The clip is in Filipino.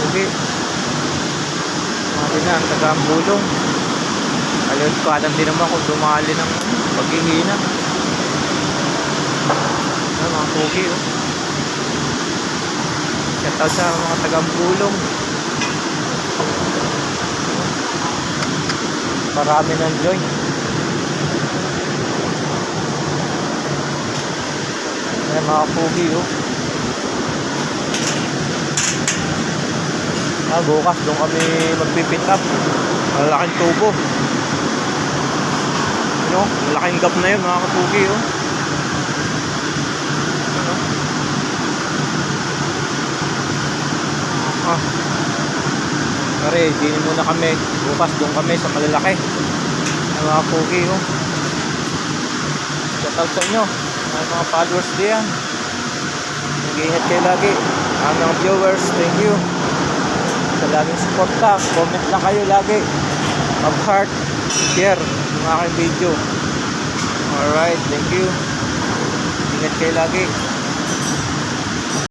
pugi. Sabi na, ang taga ang bulong. Alun ko, alam din naman kung dumali ng paghihina. Ano, mga pugi, oh. Shout out sa mga taga ang bulong. Marami ng join. Ayan, mga pugi, oh. Ah, bukas doon kami magpipit up. Malaking tubo. Ano? Malaking gap na yun mga kapugi oh. Ano? Ah. Pare, dinin muna kami. Bukas doon kami sa malalaki. Ang mga kapugi oh. Shout out sa inyo. Mga mga followers diyan. Mag-iingat kayo lagi. Ang mga viewers, thank you sa laging suporta. Comment lang kayo lagi. Mag-heart, share ng aking video. Alright, thank you. Ingat kayo lagi.